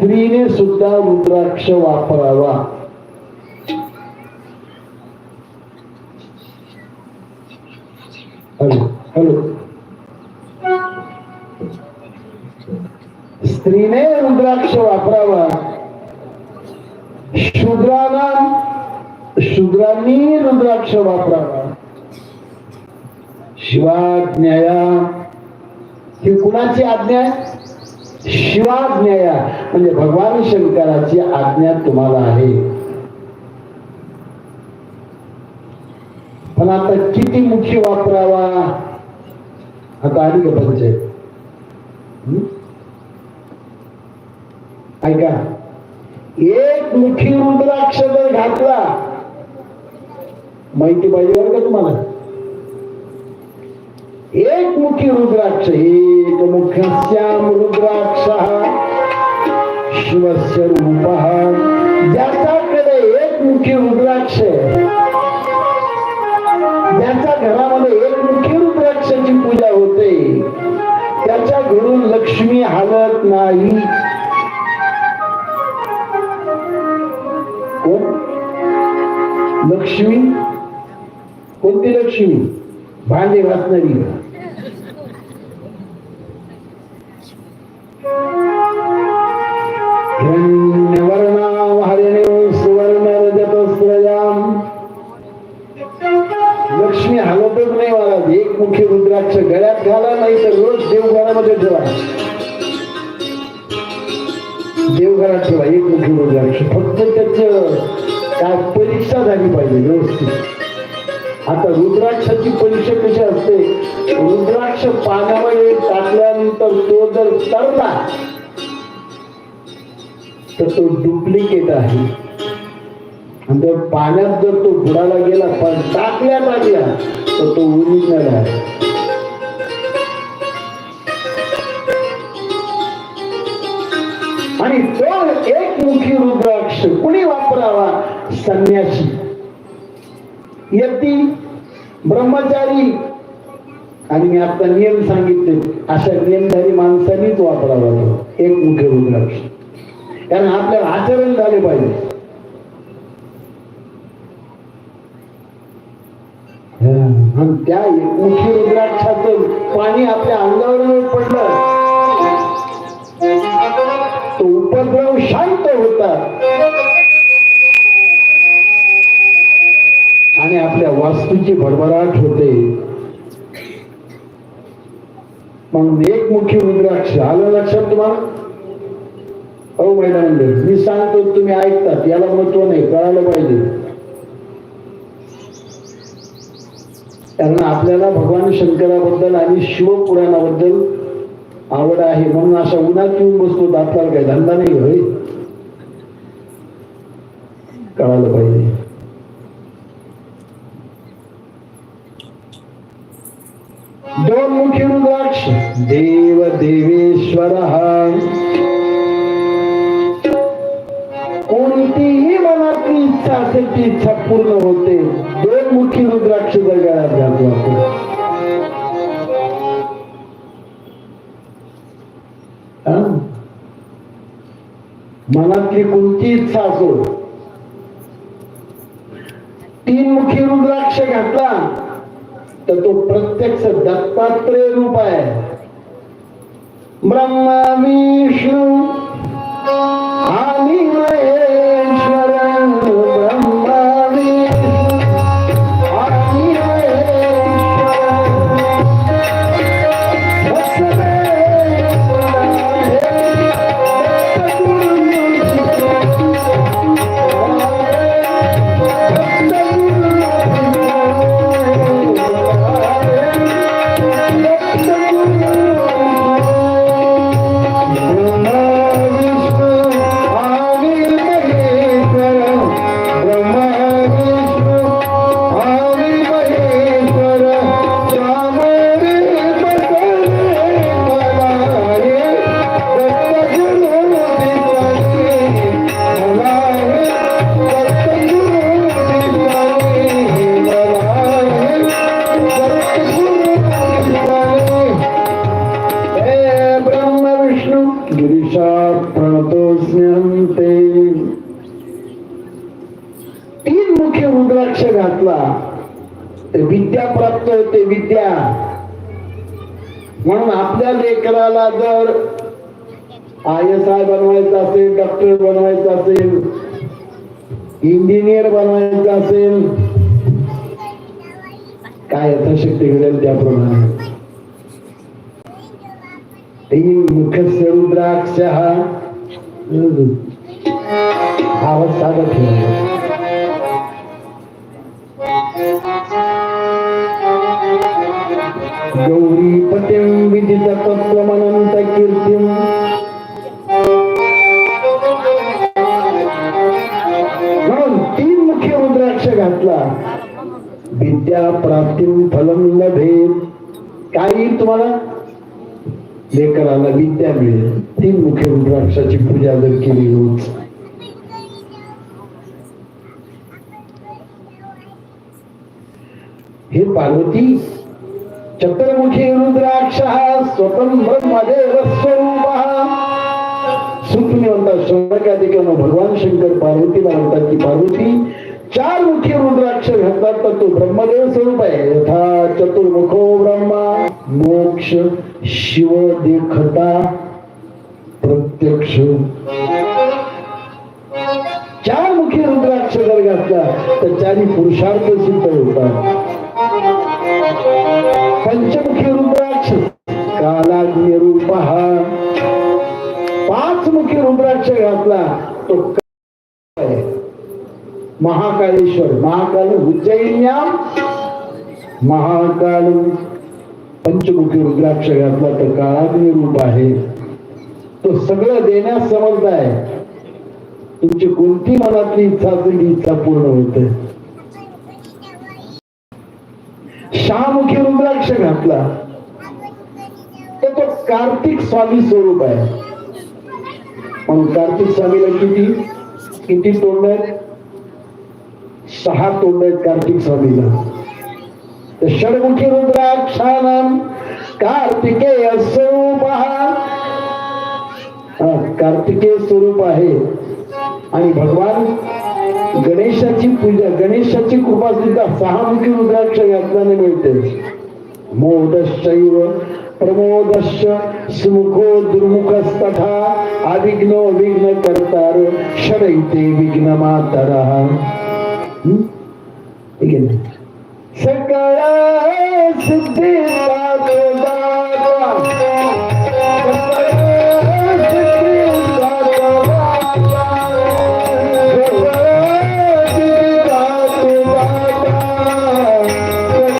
स्त्रीने सुद्धा रुद्राक्ष वापरावा. Hello hello. स्त्रीने रुद्राक्ष वापरावा. शूद्रांना शूद्रांनी रुद्राक्ष वापरावा. शिवाज्ञया ही कुणाची आज्ञा आहे? शिवाज्ञया म्हणजे भगवान शंकराची आज्ञा तुम्हाला आहे. पण आता किती मुखी वापरावा? आता आली का पंचायत ऐका. एक मुखी रुद्राक्ष जर घातला माहिती पाहिजे बरं का तुम्हाला? एक मुखी रुद्राक्ष एक मुख्यस्याम रुद्राक्ष शिवस्य रूप ज्याच्याकडे एक मुखी रुद्राक्ष ज्याच्या घरामध्ये एक मुखी रुद्राक्षाची पूजा होते. त्याच्या घरून लक्ष्मी हलत नाही. लक्ष्मी? कोणती लक्ष्मी? भांडे घासणारी. लक्ष फक्त त्याच काय परीक्षा झाली पाहिजे व्यवस्थित. आता रुद्राक्षाची परीक्षा कशी असते? रुद्राक्ष पाण्यामध्ये टाकल्यानंतर तो जर तरला तर तो डुप्लिकेट आहे. आणि जर पाण्यात जर तो बुडाला गेला पण टाकल्यात आल्या तर तो ओरिजिनल आहे आणि मुखी रुद्राक्ष कुणी वापरावा संन्यासी यती ब्रह्मचारी आणि मी आता नियम सांगितले अशा नियमधारी माणसांनीच वापरावा तो एक मुखी रुद्राक्ष कारण आपल्याला आचरण झाले पाहिजे आणि त्या मुखी रुद्राक्षाचं पाणी आपल्या अंगावर पडलं तो उपद्रव शांत होतात आणि आपल्या वास्तूची भरभराट होते. म्हणून एक मुख्य रुद्राक्ष आलं लक्षात तुम्हाला? अहो महिला मंडळ मी सांगतो तुम्ही ऐकतात याला महत्त्व नाही कळायला पाहिजे. कारण आपल्याला भगवान शंकराबद्दल आणि शिवपुराणाबद्दल आवड आहे म्हणून अशा उन्हात येऊन बसतो आपल्याला काही धंदा नाही होय? कळालं पाहिजे. दोन मुखी रुद्राक्ष देव देवेश्वर कोणतीही मनातली इच्छा असेल ती इच्छा पूर्ण होते दोन मुखी रुद्राक्ष जर गळ्यात घालतो आपण मनातली कोणती इच्छा असो तीन मुखी रुद्राक्ष घातला तर तो प्रत्यक्ष दत्तात्रेय रूप आहे. Brahma Vishnu Thank you. रुद्राक्ष घातला. तर विद्या प्राप्त होते विद्या. म्हणून आपल्या लेकराला जर आय एस आय बनवायचं असेल डॉक्टर बनवायचं असेल इंजिनियर बनवायचं असेल काय यथाशक्ती घडेल त्याप्रमाणे. तीन रुद्राक्ष हा आवाज साधा ठेवायचा. गौरी पतिं विदित तत्वमनंत कीर्तिम. म्हणून तीन मुख्य रुद्राक्ष घातला. विद्या प्राप्तीम फलम लभेल काही तुम्हाला लेकराला विद्या मिळेल. तीन मुख्य रुद्राक्षाची पूजा जर केली होती हे पार्वती चतुर्मुखी रुद्राक्ष स्वतंत्र मदेव स्वरूप. सुखमी म्हणतात शंकराधिकांना भगवान शंकर पार्वतीला म्हणतात की पार्वती चार मुखी रुद्राक्ष घातला तर तो ब्रह्मदेव स्वरूप आहे. यथा चतुर्मुखो ब्रह्मा मोक्ष शिव देखता प्रत्यक्ष. चार मुखी रुद्राक्ष जर घातला तर चारी पुरुषार्थ सिद्ध होतात. आपला तो महाकालेश्वर. महाकाल उज्जैन्या महाकाल पंचमुखी रुद्राक्ष घातला तर काळाग्नी रूप आहे. तो सगळं देण्यास समर्थ आहे. तुमची कोणती मनातली इच्छा असेल इच्छा पूर्ण होते. शहामुखी रुद्राक्ष घातला. तर तो कार्तिक स्वामी स्वरूप आहे. म्हणून कार्तिक स्वामीला किती? किती तोंड आहेत? सहा तोंड आहेत कार्तिक स्वामीला तर षडमुखी रुद्राक्षानम कार्तिकेय स्वरूप कार्तिकेय स्वरूप आहे. आणि भगवान गणेशाची पूजा गणेशाची कृपा सुद्धा सहामुखी रुद्राक्ष घातल्याने मिळते. मोदशैव प्रमोदश्च सुमुखो दुर्मुखस्तथा अविघ्नो विघ्न करतार शरैते विघ्न मातरा सकळ सिद्धी